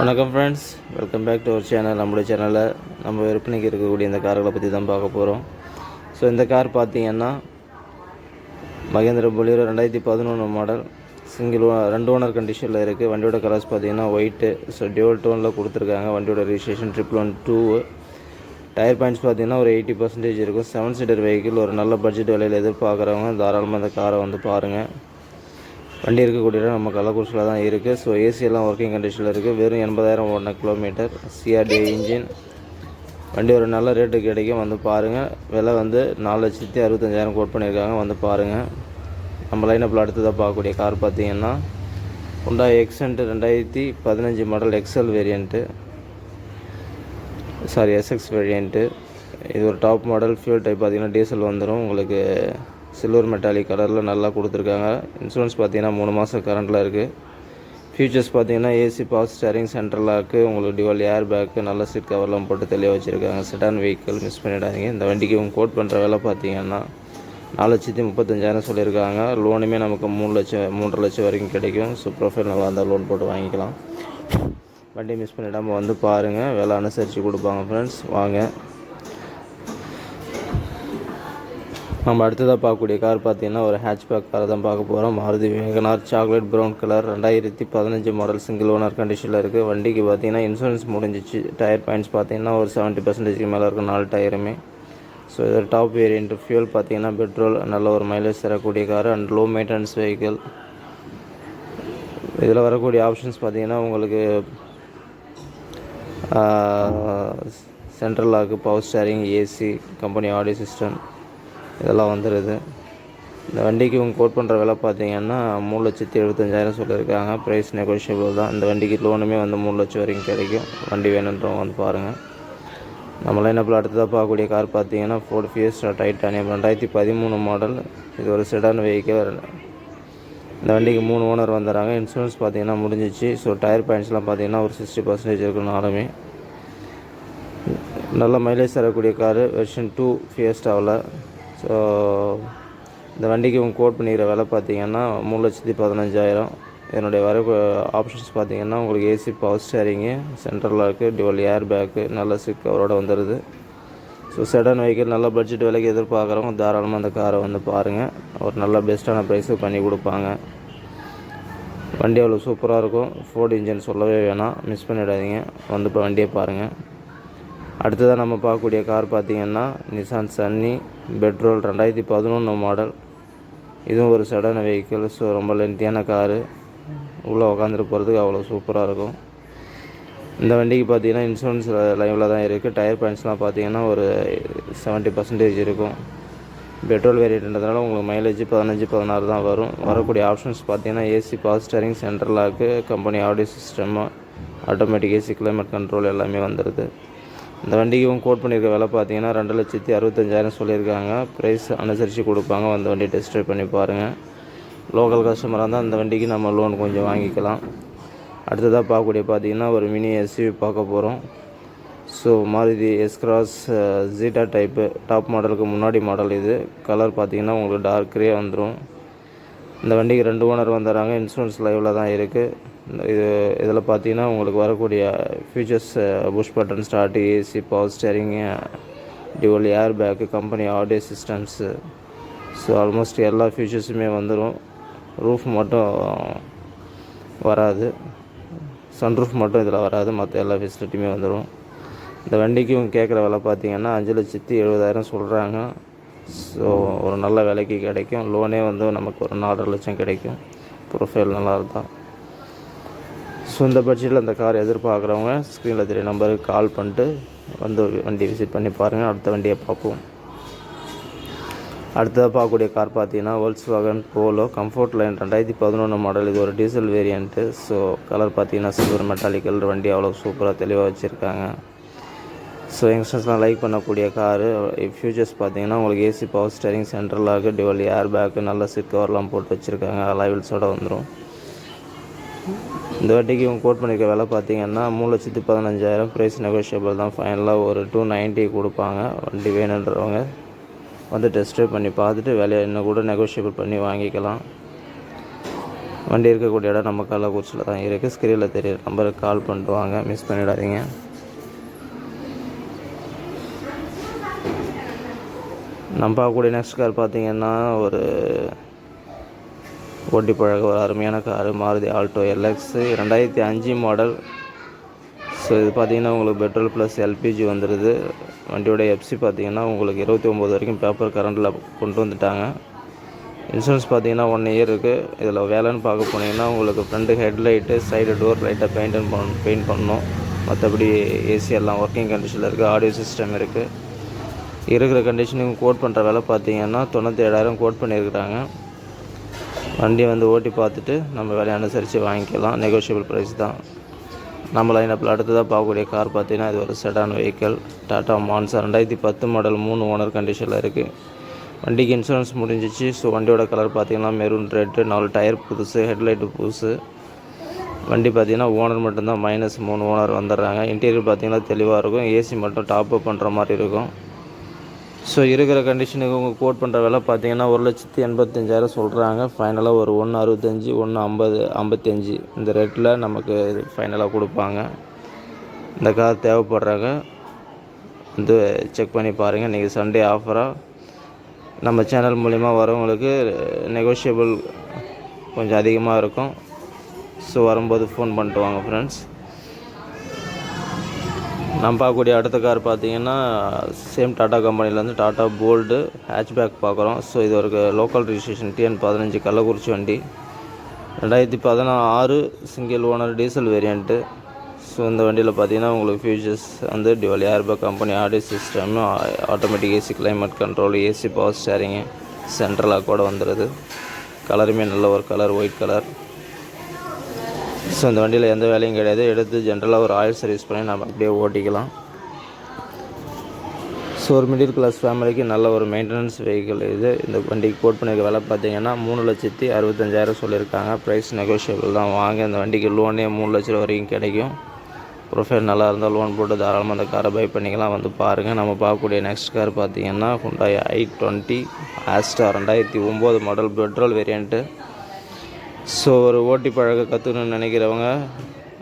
வணக்கம் friends welcome back to our channel நம்மளுடைய சேனலில் நம்ம விற்பனைக்கு இருக்கக்கூடிய இந்த கார்களை பற்றி தான் பார்க்க போகிறோம் ஸோ இந்த கார் பார்த்தீங்கன்னா மகேந்திர பொலியரோ ரெண்டாயிரத்தி பதினொன்று மாடல் சிங்கிள் ரெண்டு ஓனர் கண்டிஷனில் இருக்குது வண்டியோட கலர்ஸ் பார்த்தீங்கன்னா ஒயிட்டு ஸோ டியூவல் டோனில் கொடுத்துருக்காங்க. வண்டியோட registration triple one two tyre points பார்த்தீங்கன்னா ஒரு எயிட்டி பர்சன்டேஜ் இருக்கும். செவன் சீட்டர் வெஹிக்கிள் ஒரு நல்ல பட்ஜெட் விலையில் எதிர்பார்க்குறவங்க தாராளமாக இந்த காரை வந்து பாருங்கள் வண்டி இருக்கக்கூடிய இடம் நம்ம கள்ளக்குறிச்சியில் தான் இருக்குது ஸோ ஏசியெல்லாம் ஒர்க்கிங் கண்டிஷனில் இருக்குது வெறும் எண்பதாயிரம் ஓடின கிலோமீட்டர் சிஆர்டி இன்ஜின் வண்டி ஒரு நல்ல ரேட்டு கிடைக்கும். வந்து பாருங்கள் விலை வந்து நாலு லட்சத்தி அறுபத்தஞ்சாயிரம் கோட் பண்ணியிருக்காங்க. வந்து பாருங்கள் நம்ம லைனப்பில் அடுத்ததாக பார்க்கக்கூடிய கார் பார்த்தீங்கன்னா உண்டா எக்ஸன்ட்டு ரெண்டாயிரத்தி பதினஞ்சு model excel variant sorry SX variant இது ஒரு டாப் மாடல் ஃபியூல் டைப் பார்த்தீங்கன்னா டீசல் வந்துடும் உங்களுக்கு சில்வர் மெட்டாலிக் கலரில் நல்லா கொடுத்துருக்காங்க. இன்சூரன்ஸ் பார்த்தீங்கன்னா மூணு மாதம் கரண்டில் இருக்குது ஃபியூச்சர்ஸ் பார்த்தீங்கன்னா ஏசி பவர் ஸ்டேரிங் சென்டர்லாக்கு உங்களுக்கு டிவல் ஏர் பேக்கு நல்ல சீட் கவர்லாம் போட்டு தெளிவாக வச்சுருக்காங்க. செடான் வெஹிக்கிள் மிஸ் பண்ணிடாதீங்க. இந்த வண்டிக்கு இவங்க கோட் பண்ணுற வேலை பார்த்தீங்கன்னா நாலு லட்சத்தி முப்பத்தஞ்சாயிரம் சொல்லியிருக்காங்க. லோனுமே நமக்கு மூணு லட்சம் மூன்றரை லட்சம் வரைக்கும் கிடைக்கும். ஸோ ப்ரொஃபைல் நல்லா இருந்தால் லோன் போட்டு வாங்கிக்கலாம். வண்டி மிஸ் பண்ணிடாமல் வந்து பாருங்கள் விலை அனுசரித்து கொடுப்பாங்க ஃப்ரெண்ட்ஸ் வாங்க. நம்ம அடுத்ததாக பார்க்கக்கூடிய கார் பார்த்தீங்கன்னா ஒரு ஹேட்ச்பேக் காரை தான் பார்க்க போகிறோம் Maruti WagonR chocolate brown colour ரெண்டாயிரத்தி பதினஞ்சு மாடல் சிங்கிள் ஓனர் கண்டிஷனில் இருக்குது வண்டிக்கு பார்த்தீங்கன்னா இன்சூரன்ஸ் முடிஞ்சிச்சு. டயர் பாயிண்ட்ஸ் பார்த்தீங்கன்னா ஒரு செவன்ட்டி பர்சன்டேஜ்க்கு மேலே இருக்கும் நாலு டயருமே ஸோ இது டாப் வேரியண்ட் ஃபியூல் பார்த்தீங்கன்னா பெட்ரோல் நல்ல ஒரு மைலேஜ் தரக்கூடிய car and low maintenance vehicle இதில் வரக்கூடிய ஆப்ஷன்ஸ் பார்த்தீங்கன்னா உங்களுக்கு central lock power steering AC company audio system இதெல்லாம் வந்துடுது இந்த வண்டிக்கு இவங்க கோட் பண்ணுற விலை பார்த்தீங்கன்னா மூணு லட்சத்தி எழுபத்தஞ்சாயிரம் சொல்லியிருக்காங்க. ப்ரைஸ் நெகோஷியபிள் தான். இந்த வண்டிக்கு லோனுமே வந்து மூணு லட்சம் வரைக்கும் கிடைக்கும். வண்டி வேணுன்றவங்க வந்து பாருங்கள் நம்ம லைனப்பில் அடுத்ததாக பார்க்கக்கூடிய கார் பார்த்தீங்கன்னா ஃபோர்ட் ஃபியஸ்டா டைட்டானியம் ரெண்டாயிரத்தி பதிமூணு மாடல் இது ஒரு செடான் வெஹிக்கிள் இந்த வண்டிக்கு மூணு ஓனர் வந்துடுறாங்க. இன்சூரன்ஸ் பார்த்தீங்கன்னா முடிஞ்சிச்சு. ஸோ டயர் பாயிண்ட்ஸ்லாம் பார்த்தீங்கன்னா ஒரு சிக்ஸ்டி பர்சன்டேஜ் இருக்குனாலுமே நல்ல மைலேஜ் தரக்கூடிய காரு வெர்ஷன் டூ ஃபியஸ்டாவில் ஸோ இந்த வண்டிக்கு இவங்க கோட் பண்ணிக்கிற விலை பார்த்தீங்கன்னா மூணு லட்சத்தி பதினஞ்சாயிரம். இதனுடைய வர ஆப்ஷன்ஸ் பார்த்தீங்கன்னா உங்களுக்கு AC power steering central lock dual air bag நல்ல சிக் கவரோட வந்துடுது ஸோ செடன் வெஹிக்கிள் நல்ல பட்ஜெட் விலைக்கு எதிர்பார்க்குறவங்க தாராளமாக அந்த காரை வந்து பாருங்கள் ஒரு நல்ல பெஸ்ட்டான ப்ரைஸுக்கு பண்ணி கொடுப்பாங்க. வண்டி அவ்வளோ சூப்பராக இருக்கும். ஃபோர்டு இன்ஜின் சொல்லவே வேணாம். மிஸ் பண்ணிடாதீங்க. வந்து இப்போ வண்டியை பாருங்கள் அடுத்ததாக நம்ம பார்க்கக்கூடிய கார் பார்த்தீங்கன்னா நிசான் சன்னி பெட்ரோல் ரெண்டாயிரத்தி பதினொன்று மாடல் இதுவும் ஒரு சடான வெஹிக்கிள் ஸோ ரொம்ப லென்த்தியான காரு. உள்ளே உட்காந்துட்டு போகிறதுக்கு அவ்வளோ சூப்பராக இருக்கும். இந்த வண்டிக்கு பார்த்தீங்கன்னா இன்சூரன்ஸ் லைவில் தான் இருக்குது டயர் பாயிண்ட்ஸ்லாம் பார்த்தீங்கன்னா ஒரு செவன்ட்டி பர்சன்டேஜ் இருக்கும். பெட்ரோல் வேரியண்ட்ன்றதுனால உங்களுக்கு மைலேஜ் பதினஞ்சு பதினாறு தான் வரும். வரக்கூடிய ஆப்ஷன்ஸ் பார்த்தீங்கன்னா AC power steering center lock company audio system automatic AC climate control எல்லாமே வந்துடுது இந்த வண்டிக்கும் கோட் பண்ணியிருக்க விலை பார்த்தீங்கன்னா ரெண்டு லட்சத்தி அறுபத்தஞ்சாயிரம் சொல்லியிருக்காங்க. ப்ரைஸ் அனுசரித்து கொடுப்பாங்க. வந்து வண்டி டெஸ்ட் ட்ரைவ் பண்ணி பாருங்கள் லோக்கல் கஸ்டமராக இருந்தால் அந்த வண்டிக்கு நம்ம லோன் கொஞ்சம் வாங்கிக்கலாம். அடுத்ததாக பார்க்கக்கூடிய பார்த்தீங்கன்னா ஒரு மினி எஸ்யூவி பார்க்க போகிறோம் so Maruti S Cross Zeta type top மாடலுக்கு முன்னாடி மாடல் இது. கலர் பார்த்தீங்கன்னா உங்களுக்கு டார்க் கிரே வந்துடும் இந்த வண்டிக்கு ரெண்டு ஓனர் வந்துடுறாங்க இன்சூரன்ஸ் லைவில் தான் இருக்குது இது இதில் பார்த்தீங்கன்னா உங்களுக்கு வரக்கூடிய features push button start AC power steering dual air bag company audio systems so almost எல்லா ஃபியூச்சர்ஸுமே வந்துடும் ரூஃப் மட்டும் வராது. சன்ரூஃப் மட்டும் இதில் வராது. மற்ற எல்லா ஃபெசிலிட்டியுமே வந்துடும் இந்த வண்டிக்கு இவங்க கேட்குற விலை பார்த்தீங்கன்னா அஞ்சு லட்சத்தி எழுபதாயிரம் சொல்கிறாங்க ஸோ ஒரு நல்ல விலைக்கு கிடைக்கும். லோனே வந்து நமக்கு ஒரு நாலரை லட்சம் கிடைக்கும். ப்ரொஃபைல் நல்லா இருந்தால் ஸோ இந்த பட்ஜெட்டில் அந்த கார் எதிர்பார்க்குறவங்க ஸ்க்ரீனில் தெரிய நம்பருக்கு கால் பண்ணிட்டு வந்து வண்டி விசிட் பண்ணி பாருங்கள் அடுத்த வண்டியை பார்ப்போம். அடுத்ததாக பார்க்கக்கூடிய கார் பார்த்தீங்கன்னா Volkswagen Polo comfort line ரெண்டாயிரத்தி பதினொன்று மாடல் இது ஒரு டீசல் வேரியண்ட்டு ஸோ கலர் பார்த்தீங்கன்னா சில்வர் மெட்டாலிக் கலர் வண்டி அவ்வளோ சூப்பராக தெளிவாக வச்சுருக்காங்க. ஸோ யங்ஸ்டர்ஸ்லாம் லைக் பண்ணக்கூடிய காரு ஃபியூச்சர்ஸ் பார்த்தீங்கன்னா உங்களுக்கு ஏசி பவர் ஸ்டேரிங் சென்ட்ரலாக டிவல் ஏர் பேக்கு நல்ல சீட் கவர்லாம் போட்டு வச்சுருக்காங்க. அலைவல்ஸோட வந்துடும் இந்த வாட்டிக்கு இவங்க கோட் பண்ணியிருக்க விலை பார்த்தீங்கன்னா மூணு லட்சத்து பதினஞ்சாயிரம் ப்ரைஸ் நெகோஷியபிள் தான். ஃபைனலாக ஒரு டூ நைன்ட்டி கொடுப்பாங்க. வண்டி வேணுன்றவங்க வந்து டெஸ்ட் ட்ரைவ் பண்ணி பார்த்துட்டு விலையை இன்னும் கூட நெகோஷியபிள் பண்ணி வாங்கிக்கலாம். வண்டி இருக்கக்கூடிய இடம் நம்ம கள்ளக்குறிச்சியில் தான் இருக்குது ஸ்க்ரீனில் தெரியுற நம்பருக்கு கால் பண்ணிட்டு வாங்க. மிஸ் பண்ணிடாதீங்க. நம்ம பார்க்கக்கூடிய நெக்ஸ்ட் கார் பார்த்தீங்கன்னா ஒரு ஓட்டி பழக ஒரு அருமையான காரு மாருதி ஆல்டோ எல்எக்ஸ் ரெண்டாயிரத்தி அஞ்சு மாடல் ஸோ இது பார்த்தீங்கன்னா உங்களுக்கு பெட்ரோல் ப்ளஸ் எல்பிஜி வந்துடுது வண்டியோட எஃப்சி பார்த்தீங்கன்னா உங்களுக்கு இருபத்தி ஒம்பது வரைக்கும் பேப்பர் கரண்டில் கொண்டு வந்துட்டாங்க. இன்சூரன்ஸ் பார்த்தீங்கன்னா ஒன் இயர் இருக்குது இதில் வேலைன்னு பார்க்க போனீங்கன்னா உங்களுக்கு ஃப்ரண்ட்டு ஹெட்லைட்டு சைடு டோர் லைட்டாக பெயிண்ட் பண்ண பெயிண்ட் பண்ணணும். மற்றபடி ஏசி எல்லாம் ஒர்க்கிங் கண்டிஷனில் இருக்குது ஆடியோ சிஸ்டம் இருக்குது இருக்கிற கண்டிஷனுக்கு கோட் பண்ணுற வேலை பார்த்தீங்கன்னா தொண்ணூற்றி ஏழாயிரம் கோட் பண்ணியிருக்கிறாங்க. வண்டி வந்து ஓட்டி பார்த்துட்டு நம்ம விலை அனுசரித்து வாங்கிக்கலாம். நெகோஷியபிள் ப்ரைஸ் தான். நம்ம லைனப்பில் அடுத்ததாக பார்க்கக்கூடிய கார் பார்த்தீங்கன்னா இது ஒரு செடான் வெஹிக்கிள் டாட்டா மான்சா ரெண்டாயிரத்தி பத்து மாடல் மூணு ஓனர் கண்டிஷனில் இருக்குது வண்டிக்கு இன்சூரன்ஸ் முடிஞ்சிச்சு. ஸோ வண்டியோட கலர் பார்த்திங்கன்னா மெரூன் ரெட்டு நாலு டயர் புதுசு ஹெட்லைட்டு புதுசு. வண்டி பார்த்தீங்கன்னா ஓனர் மட்டும்தான் மைனஸ் மூணு ஓனர் வந்துடுறாங்க. இன்டீரியர் பார்த்திங்கன்னா தெளிவாக இருக்கும். ஏசி மட்டும் டாப் அப் பண்ணுற மாதிரி இருக்கும். ஸோ இருக்கிற கண்டிஷனுக்கு உங்கள் கோட் பண்ணுற விலை பார்த்தீங்கன்னா ஒரு லட்சத்தி எண்பத்தஞ்சாயிரம் சொல்கிறாங்க ஃபைனலாக ஒரு ஒன்று அறுபத்தஞ்சி ஒன்று ஐம்பது ஐம்பத்தஞ்சு. இந்த ரேட்டில் நமக்கு ஃபைனலாக கொடுப்பாங்க. இந்த கார் தேவைப்படுறாங்க. வந்து செக் பண்ணி பாருங்கள் இன்றைக்கி சண்டே ஆஃபராக நம்ம சேனல் மூலிமா வரவங்களுக்கு நெகோஷியபிள் கொஞ்சம் அதிகமாக இருக்கும். ஸோ வரும்போது ஃபோன் பண்ணிட்டு வாங்க ஃப்ரெண்ட்ஸ் நம்ம பார்க்கக்கூடிய அடுத்த கார் பார்த்தீங்கன்னா சேம் டாட்டா கம்பெனிலேருந்து டாட்டா போல்டு ஹேட்ச்பேக் பார்க்குறோம். ஸோ இது ஒரு லோக்கல் ரிஜிஸ்ட்ரேஷன் டிஎன் பதினஞ்சு கள்ளக்குறிச்சி வண்டி. ரெண்டாயிரத்தி பதினாறு single owner diesel variant so இந்த வண்டியில் பார்த்தீங்கன்னா உங்களுக்கு ஃபியூச்சர்ஸ் வந்து dual airbag company audio system automatic AC climate control AC power steering சென்ட்ரலாக கூட வந்துடுது கலருமே நல்ல ஒரு கலர் ஒயிட் கலர் ஸோ இந்த வண்டியில் எந்த வேலையும் கிடையாது. எடுத்து ஜென்ரலாக ஒரு ஆயில் சர்வீஸ் பண்ணி நம்ம அப்படியே ஓட்டிக்கலாம். ஸோ ஒரு மிடில் கிளாஸ் ஃபேமிலிக்கு நல்ல ஒரு மெயின்டெனன்ஸ் வெஹிக்கிள் இது. இந்த வண்டிக்கு கோட் பண்ணியிருக்க விலை பார்த்தீங்கன்னா மூணு லட்சத்தி அறுபத்தஞ்சாயிரம் சொல்லியிருக்காங்க. ப்ரைஸ் நெகோஷியபிள் தான். வாங்க இந்த வண்டிக்கு லோனே மூணு லட்ச ரூபா வரைக்கும் கிடைக்கும். ப்ரொஃபைல் நல்லா இருந்தால் லோன் போட்டு தாராளமாக அந்த காரை பை பண்ணிக்கலாம். வந்து பாருங்கள் நம்ம பார்க்கக்கூடிய நெக்ஸ்ட் கார் பார்த்தீங்கன்னா ஹுண்டாய் ஐ டுவெண்ட்டி ஆஸ்டா ரெண்டாயிரத்தி ஒம்பது மாடல் பெட்ரோல் வேரியண்ட்டு ஸோ ஒரு ஓட்டி பழக கற்றுக்கணும்னு நினைக்கிறவங்க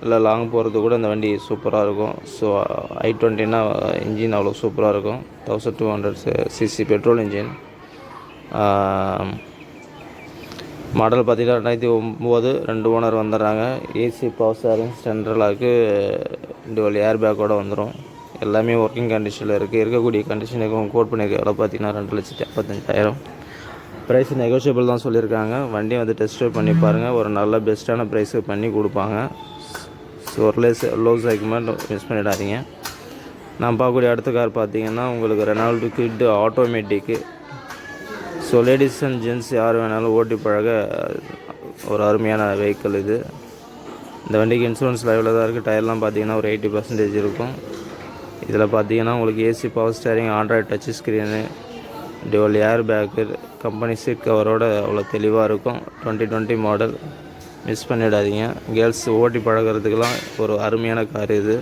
இல்லை லாங் போகிறது கூட இந்த வண்டி சூப்பராக இருக்கும். ஸோ ஐ டுவெண்ட்டினா இன்ஜின் அவ்வளோ சூப்பராக இருக்கும். Thousand two hundred CC petrol engine model பார்த்தீங்கன்னா ரெண்டாயிரத்தி ஒம்பது ரெண்டு ஓனர் வந்துடுறாங்க. ஏசி பவர் ஸ்டாரிங் சென்ட்ரலாக்கு டுவல் ஏர் பேக்கோடு வந்துடும் எல்லாமே ஒர்க்கிங் கண்டிஷனில் இருக்குது இருக்கக்கூடிய கண்டிஷனுக்கு கோட் பண்ணியிருக்க எவ்வளோ பார்த்தீங்கன்னா ரெண்டு லட்சத்தி ஐம்பத்தஞ்சாயிரம். ப்ரைஸ் நெகோஷியபிள் தான் சொல்லியிருக்காங்க. வண்டியை வந்து டெஸ்ட் பண்ணி பாருங்கள் ஒரு நல்ல பெஸ்ட்டான ப்ரைஸுக்கு பண்ணி கொடுப்பாங்க. ஸோ ஒரு லேஸ் லோ செக்மெண்ட் மிஸ் பண்ணிடாதீங்க. நான் பார்க்கக்கூடிய அடுத்த கார் பார்த்தீங்கன்னா உங்களுக்கு Renault Kwid automatic so ladies and gents யார் வேணாலும் ஓட்டி பழக ஒரு அருமையான வெஹிக்கிள் இது. இந்த வண்டிக்கு இன்சூரன்ஸ் லைவில் தான் இருக்குது டயர்லாம் பார்த்தீங்கன்னா ஒரு எயிட்டி பர்சன்டேஜ் இருக்கும். இதில் பார்த்தீங்கன்னா உங்களுக்கு AC power steering android touch screen dual air bag company seat கவரோட அவ்வளோ தெளிவாக இருக்கும். டுவெண்ட்டி டுவெண்ட்டி மாடல் மிஸ் பண்ணிடாதீங்க. கேர்ள்ஸ் ஓட்டி பழகிறதுக்கெலாம் ஒரு அருமையான கார் இது.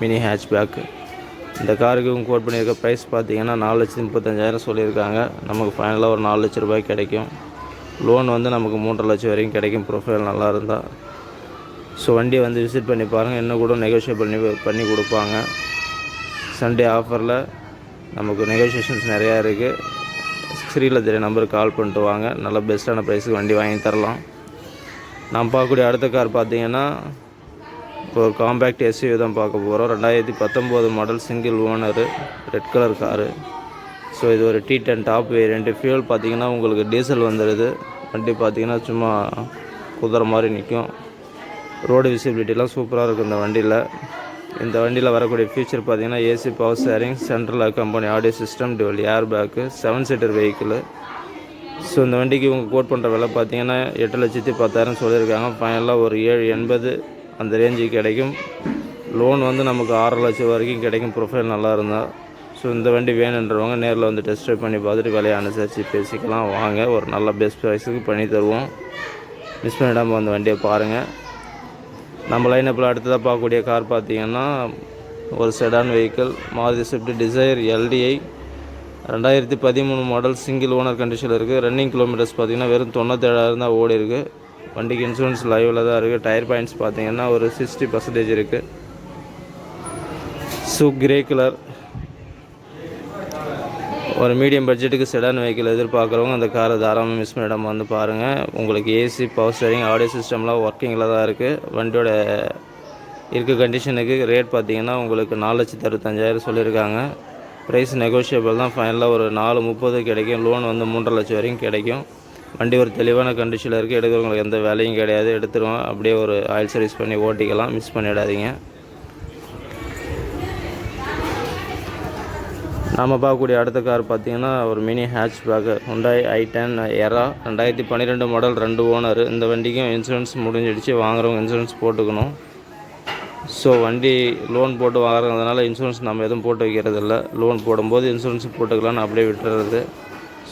மினி ஹேட்ச் பேக்கு இந்த காருக்கு கோட் பண்ணியிருக்க ப்ரைஸ் பார்த்தீங்கன்னா நாலு லட்சத்து முப்பத்தஞ்சாயிரம் சொல்லியிருக்காங்க. நமக்கு ஃபைனலாக ஒரு நாலு லட்ச ரூபாய் கிடைக்கும். லோன் வந்து நமக்கு மூன்றரை லட்சம் வரைக்கும் கிடைக்கும். ப்ரொஃபைல் நல்லா இருந்தால் ஸோ வண்டியை வந்து விசிட் பண்ணி பாருங்கள் இன்னும் கூட நெகோஷியேட் பண்ணி பண்ணி கொடுப்பாங்க சண்டே ஆஃபரில் நமக்கு நெகோசியேஷன்ஸ் நிறையா இருக்குது ஸ்க்ரீனில் தெரிய நம்பருக்கு கால் பண்ணிட்டு வாங்க. நல்ல பெஸ்ட்டான ப்ரைஸுக்கு வண்டி வாங்கி தரலாம். நான் பார்க்கக்கூடிய அடுத்த கார் பார்த்தீங்கன்னா இப்போ ஒரு காம்பேக்ட் எஸ்யூ தான் பார்க்க போகிறோம் ரெண்டாயிரத்தி பத்தொம்போது model single owner red colour car so இது ஒரு T ten top variant fuel பார்த்தீங்கன்னா உங்களுக்கு டீசல் வந்துடுது வண்டி பார்த்தீங்கன்னா சும்மா குதிரை மாதிரி நிற்கும் ரோடு விசிபிலிட்டிலாம் சூப்பராக இருக்கும் இந்த வண்டியில். இந்த வண்டியில் வரக்கூடிய ஃபியூச்சர் பார்த்தீங்கன்னா AC power steering central company audio system dual air bag seven seater vehicle so இந்த வண்டிக்கு இவங்க கோட் பண்ணுற விலை பார்த்தீங்கன்னா எட்டு லட்சத்தி பத்தாயிரம் சொல்லியிருக்காங்க. ஃபைனலாக ஒரு ஏழு எண்பது அந்த ரேஞ்சுக்கு கிடைக்கும். லோன் வந்து நமக்கு ஆறு லட்சம் வரைக்கும் கிடைக்கும். ப்ரொஃபைல் நல்லா இருந்தால் ஸோ இந்த வண்டி வேணுன்றவங்க நேரில் வந்து டெஸ்ட் ட்ரைவ் பண்ணி பார்த்துட்டு விலையை அனுசரித்து பேசிக்கலாம். வாங்க ஒரு நல்ல பெஸ்ட் ப்ரைஸுக்கு பண்ணி தருவோம். மிஸ் பண்ணிடாமல் அந்த வண்டியை பாருங்கள் நம்ம லைனப்பில் அடுத்ததாக பார்க்கக்கூடிய கார் பார்த்திங்கன்னா ஒரு sedan vehicle Maruti Swift Dzire LDI ரெண்டாயிரத்தி பதிமூணு மாடல் சிங்கிள் ஓனர் கண்டிஷனில் இருக்குது ரன்னிங் கிலோமீட்டர்ஸ் பார்த்தீங்கன்னா வெறும் தொண்ணூற்றேழாயிரம் தான் ஓடி இருக்குது வண்டிக்கு இன்சூரன்ஸ் லைவில் தான் இருக்குது டயர் பாயிண்ட்ஸ் பார்த்திங்கன்னா ஒரு சிக்ஸ்டி பர்சன்டேஜ் இருக்குது ஸோ கிரே கலர் ஒரு மீடியம் பட்ஜெட்டுக்கு செடான் வெஹிக்கிள் எதிர்பார்க்குறவங்க அந்த காரை தாராளமாக மிஸ் பண்ணிடாம வந்து பாருங்கள் உங்களுக்கு ஏசி பவர் ஸ்டேரிங் ஆடியோ சிஸ்டம்லாம் ஒர்க்கிங்கில் தான் இருக்குது வண்டியோட இருக்க கண்டிஷனுக்கு ரேட் பார்த்தீங்கன்னா உங்களுக்கு நாலு லட்சத்து அறுபத்தஞ்சாயிரம் சொல்லியிருக்காங்க. ப்ரைஸ் நெகோஷியபிள் தான். ஃபைனலாக ஒரு நாலு முப்பது கிடைக்கும். லோன் வந்து மூன்றரை லட்சம் வரைக்கும் கிடைக்கும். வண்டி ஒரு தெளிவான கண்டிஷனில் இருக்குது எடுக்கிறவங்களுக்கு எந்த வேலையும் கிடையாது. எடுத்துருவோம். அப்படியே ஒரு ஆயில் சர்வீஸ் பண்ணி ஓட்டிக்கலாம். மிஸ் பண்ணிடாதீங்க. நாம் பார்க்கக்கூடிய அடுத்த கார் பார்த்தீங்கன்னா ஒரு mini hatch back Hyundai I ten Era ரெண்டாயிரத்தி பன்னிரெண்டு மாடல் ரெண்டு ஓனர் இந்த வண்டிக்கும் இன்சூரன்ஸ் முடிஞ்சிடுச்சு. வாங்குறவங்க இன்சூரன்ஸ் போட்டுக்கணும். ஸோ வண்டி லோன் போட்டு வாங்குறதுனால இன்சூரன்ஸ் நம்ம எதுவும் போட்டு வைக்கிறது இல்லை லோன் போடும்போது இன்சூரன்ஸ் போட்டுக்கலாம்னு அப்படியே விட்டுறது.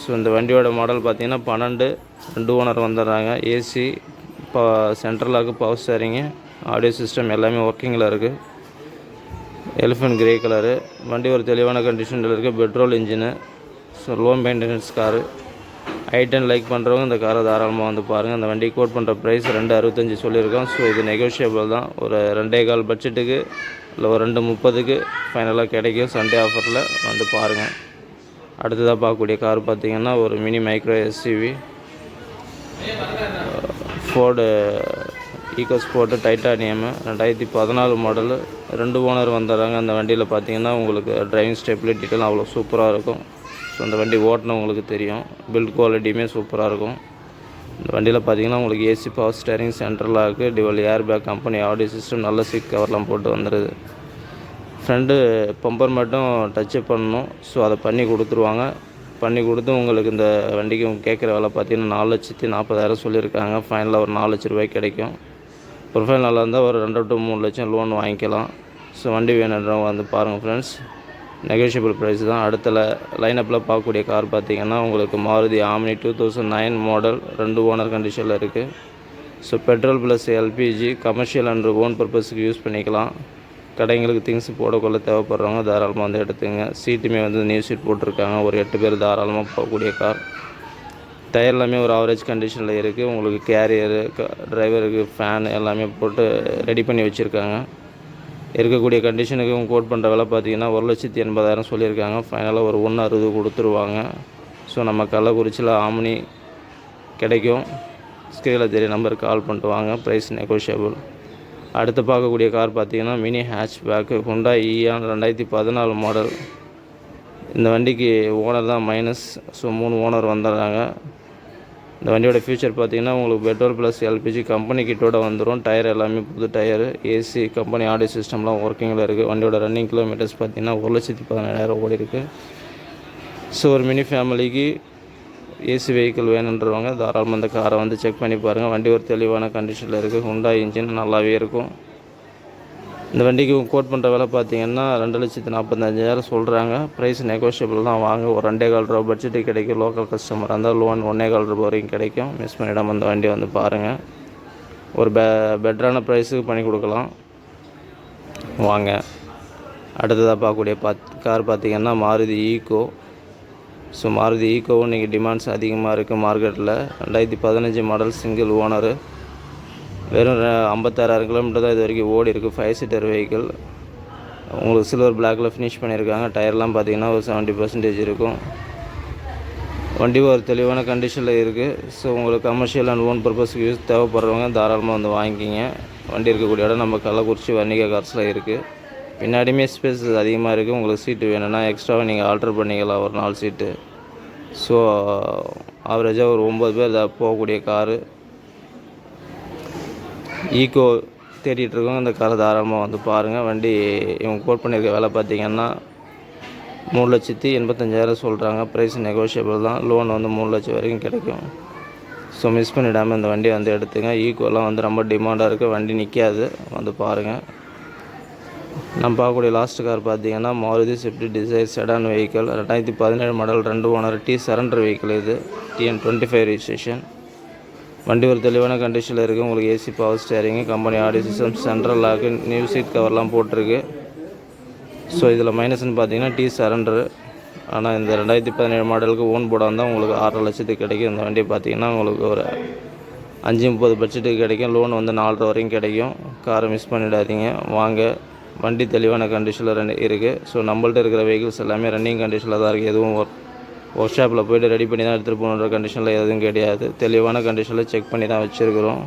ஸோ இந்த வண்டியோட மாடல் பார்த்தீங்கன்னா பன்னெண்டு ரெண்டு ஓனர் வந்துடுறாங்க. ஏசி இப்போ சென்ட்ரலாக்கு பவர் ஸ்டேரிங்கு ஆடியோ சிஸ்டம் எல்லாமே ஒர்க்கிங்கில் இருக்குது எலிஃபென்ட் கிரே கலரு. வண்டி ஒரு தெளிவான கண்டிஷனில் இருக்குது petrol engine so low maintenance car I ten like பண்ணுறவங்க இந்த காரை தாராளமாக வந்து பாருங்கள் அந்த வண்டி கோட் பண்ணுற ப்ரைஸ் ரெண்டு அறுபத்தஞ்சி சொல்லியிருக்கோம். ஸோ இது நெகோஷியபிள் தான். ஒரு ரெண்டே கால் பட்ஜெட்டுக்கு இல்லை ஒரு ரெண்டு முப்பதுக்கு ஃபைனலாக கிடைக்கும். சண்டே ஆஃபரில் வந்து பாருங்கள் அடுத்ததாக பார்க்கக்கூடிய கார் பார்த்தீங்கன்னா ஒரு mini micro SUV Ford EcoSport titanium ரெண்டாயிரத்தி பதினாலு மாடலு ரெண்டு ஓனர் வந்துடுறாங்க அந்த வண்டியில் பார்த்தீங்கன்னா உங்களுக்கு டிரைவிங் ஸ்டெபிலிட்டிலாம் அவ்வளோ சூப்பராக இருக்கும். ஸோ அந்த வண்டி ஓட்டினவங்களுக்கு தெரியும். பில்ட் குவாலிட்டியுமே சூப்பராக இருக்கும். இந்த வண்டியில் பார்த்தீங்கன்னா உங்களுக்கு ஏசி பவர் ஸ்டேரிங் சென்ட்ரலாக இருக்குது dual air bag company audio system நல்ல சீட் கவர்லாம் போட்டு வந்துடுது ஃப்ரெண்டு பம்பர் மட்டும் டச்சப் பண்ணணும். ஸோ அதை பண்ணி கொடுத்துருவாங்க. பண்ணி கொடுத்து உங்களுக்கு இந்த வண்டிக்கு கேட்குற வேலை பார்த்தீங்கன்னா நாலு லட்சத்தி நாற்பதாயிரம் சொல்லியிருக்காங்க. ஃபைனலாக ஒரு நாலு லட்ச ரூபாய் கிடைக்கும். ப்ரொஃபைல் நல்லா இருந்தால் ஒரு ரெண்டு டு மூணு லட்சம் லோன் வாங்கிக்கலாம். ஸோ வண்டி வேணுன்றவங்க வந்து பாருங்கள் ஃப்ரெண்ட்ஸ் நெகோஷியபிள் ப்ரைஸ் தான். அடுத்த லைனப்பில் பார்க்கக்கூடிய கார் பார்த்தீங்கன்னா உங்களுக்கு Maruti Omni two thousand nine model ரெண்டு ஓனர் கண்டிஷனில் இருக்குது so petrol plus LPG commercial and own பர்பஸுக்கு use பண்ணிக்கலாம். கடைங்களுக்கு திங்ஸ் போடக்குள்ள தேவைப்படுறவங்க தாராளமாக வந்து எடுத்துங்க. சீட்டுமே வந்து நியூ சீட் போட்டிருக்காங்க. ஒரு எட்டு பேர் தாராளமாக போகக்கூடிய கார் டயர் எல்லாமே ஒரு ஆவரேஜ் கண்டிஷனில் இருக்குது உங்களுக்கு கேரியரு டிரைவருக்கு ஃபேன் எல்லாமே போட்டு ரெடி பண்ணி வச்சுருக்காங்க. இருக்கக்கூடிய கண்டிஷனுக்கு இவங்க கோட் பண்ணுற விலை பார்த்தீங்கன்னா ஒரு லட்சத்தி எண்பதாயிரம் சொல்லியிருக்காங்க. ஃபைனலாக ஒரு ஒன்று அறுபது கொடுத்துருவாங்க. ஸோ நம்ம கள்ளக்குறிச்சியில் ஆமினி கிடைக்கும். ஸ்க்ரீனில் தெரிய நம்பருக்கு கால் பண்ணிட்டு வாங்க. ப்ரைஸ் நெகோஷியபிள் அடுத்து பார்க்கக்கூடிய கார் பார்த்தீங்கன்னா mini hatch back Hyundai Eon ரெண்டாயிரத்தி பதினாலு மாடல் இந்த வண்டிக்கு ஓனர் தான் மைனஸ் ஸோ மூணு ஓனர் வந்துடுறாங்க. இந்த வண்டியோட ஃபியூச்சர் பார்த்தீங்கன்னா உங்களுக்கு பெட்ரோல் ப்ளஸ் எல்பிஜி கம்பெனி கிட்டோட வந்துடும் டயர் எல்லாமே புது டயர் ஏசி கம்பெனி ஆடியோ சிஸ்டம்லாம் ஒர்க்கிங்கில் இருக்குது வண்டியோட ரன்னிங் கிலோமீட்டர்ஸ் பார்த்தீங்கன்னா ஒரு லட்சத்தி பதினேழாயிரம் ஓடி இருக்குது ஸோ ஒரு மினி ஃபேமிலிக்கு ஏசி வெஹிக்கிள் வேணுன்றவங்க தாராளமாக இந்த காரை வந்து செக் பண்ணி பாருங்கள் வண்டி ஒரு தெளிவான கண்டிஷனில் இருக்குது ஹுண்டா இன்ஜின் நல்லாவே இருக்கும். இந்த வண்டிக்கு கோட் பண்ணுற விலை பார்த்தீங்கன்னா ரெண்டு லட்சத்து நாற்பத்தஞ்சாயிரம் சொல்கிறாங்க ப்ரைஸ் நெகோஷியபிள் தான். வாங்க ஒரு ரெண்டே கால் ரூபா பட்ஜெட்டு கிடைக்கும். லோக்கல் கஸ்டமர் இருந்தால் லோன் ஒன்றே கால் ரூபா வரைக்கும் கிடைக்கும். மிஸ் பண்ணிடாமல் அந்த வண்டி வந்து பாருங்கள் ஒரு பெ பெட்டரான ப்ரைஸுக்கு பண்ணி கொடுக்கலாம். வாங்க. அடுத்ததாக பார்க்கக்கூடிய பாத் கார் பார்த்திங்கன்னா மாருதி ஈக்கோ ஸோ மாருதி ஈக்கோவும் இன்றைக்கி டிமாண்ட்ஸ் அதிகமாக இருக்குது மார்க்கெட்டில் ரெண்டாயிரத்தி பதினஞ்சு மாடல் சிங்கிள் ஓனரு வெறும் ஐம்பத்தாறாயிரம் கிலோமீட்டர் தான் இது வரைக்கும் ஓடி இருக்குது ஃபைவ் சீட்டர் வெஹிக்கிள் உங்களுக்கு சில்வர் பிளாக்கில் ஃபினிஷ் பண்ணியிருக்காங்க. டயர்லாம் பார்த்தீங்கன்னா ஒரு செவன்ட்டி பர்சன்டேஜ் இருக்கும். வண்டி ஒரு தெளிவான கண்டிஷனில் இருக்குது ஸோ உங்களுக்கு கமர்ஷியல் அண்ட் ஓன் பர்பஸ்க்கு யூஸ் தேவைப்படுறவங்க தாராளமாக வந்து வாங்கிக்கிங்க. வண்டி இருக்கக்கூடிய இடம் நம்ம கள்ளக்குறிச்சி வர்ணிகா கார்ஸில் இருக்குது பின்னாடியுமே ஸ்பேஸ் அதிகமாக இருக்குது உங்களுக்கு சீட்டு வேணும்னா எக்ஸ்ட்ராவாக நீங்கள் ஆல்டர் பண்ணிக்கலாம். ஒரு நாலு சீட்டு ஸோ ஆவரேஜாக ஒரு ஒம்பது பேர் போகக்கூடிய காரு ஈக்கோ தேடிட்டுருக்கோம். இந்த காரை தாராளமாக வந்து பாருங்கள் வண்டி இவங்க கோட் பண்ணியிருக்க வேலை பார்த்தீங்கன்னா மூணு லட்சத்தி எண்பத்தஞ்சாயிரம் சொல்கிறாங்க ப்ரைஸ் நெகோஷியபிள் தான். லோன் வந்து மூணு லட்சம் வரைக்கும் கிடைக்கும். ஸோ மிஸ் பண்ணிடாமல் இந்த வண்டியை வந்து எடுத்துங்க. ஈக்கோலாம் வந்து ரொம்ப டிமாண்டாக இருக்குது வண்டி நிற்காது வந்து பாருங்கள் நம்ம பார்க்கக்கூடிய லாஸ்ட் கார் பார்த்தீங்கன்னா Maruti Swift Dzire sedan vehicle ரெண்டாயிரத்தி பதினேழு மாடல் ரெண்டு ஓனர் டி சரண்டர் வெஹிக்கிள் இது. டிஎன் டுவெண்ட்டி ஃபைவ் ரிஜிஸ்ட்ரேஷன் வண்டி ஒரு தெளிவான கண்டிஷனில் இருக்குது உங்களுக்கு AC power steering company audio system central lock new seat கவர்லாம் போட்டிருக்கு. ஸோ இதில் மைனஸ்னு பார்த்தீங்கன்னா டி சரண்டரு ஆனால் இந்த ரெண்டாயிரத்தி பதினேழு மாடலுக்கு ஓன் போர்டாக இருந்தால் உங்களுக்கு ஆறரை லட்சத்துக்கு கிடைக்கும். இந்த வண்டி பார்த்தீங்கன்னா உங்களுக்கு ஒரு அஞ்சு முப்பது பட்ஜெட்டுக்கு கிடைக்கும். லோன் வந்து நாலரை வரைக்கும் கிடைக்கும். காரை மிஸ் பண்ணிடாதீங்க. வாங்க. வண்டி தெளிவான கண்டிஷனில் ரெண்டு இருக்குது ஸோ நம்மள்ட்ட இருக்கிற வெஹிக்கிள்ஸ் எல்லாமே ரன்னிங் கண்டிஷனில் தான் இருக்குது எதுவும் ஒர்க் ஒர்க் ஷாப்பில் போய்ட்டு ரெடி பண்ணி தான் எடுத்துகிட்டு போகணுன்ற கண்டிஷனில் எதுவும் கிடையாது. தெளிவான கண்டிஷனில் செக் பண்ணி தான் வச்சுருக்குறோம்.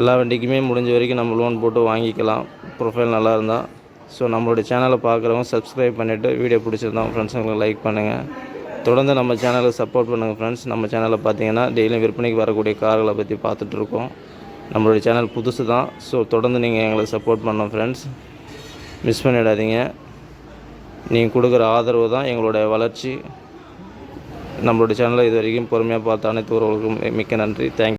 எல்லா வண்டிக்குமே முடிஞ்ச வரைக்கும் நம்ம லோன் போட்டு வாங்கிக்கலாம். ப்ரொஃபைல் நல்லா இருந்தால் ஸோ நம்மளுடைய சேனலை பார்க்குறவங்க சப்ஸ்கிரைப் பண்ணிவிட்டு வீடியோ பிடிச்சிருந்தோம் ஃப்ரெண்ட்ஸுங்களுக்கு லைக் பண்ணுங்கள் தொடர்ந்து நம்ம சேனலுக்கு சப்போர்ட் பண்ணுங்கள் ஃப்ரெண்ட்ஸ் நம்ம சேனலில் பார்த்தீங்கன்னா டெய்லியும் விற்பனைக்கு வரக்கூடிய கார்களை பற்றி பார்த்துட்ருக்கோம் நம்மளுடைய சேனல் புதுசு தான் ஸோ தொடர்ந்து நீங்கள் எங்களுக்கு சப்போர்ட் பண்ணோம் ஃப்ரெண்ட்ஸ் மிஸ் பண்ணிடாதீங்க. நீங்கள் கொடுக்குற ஆதரவு தான் எங்களுடைய வளர்ச்சி. நம்மளுடைய சேனலை இது வரைக்கும் பொறுமையாக பார்த்த அனைத்து உறவுகளுக்கும் மிக்க நன்றி. தேங்க்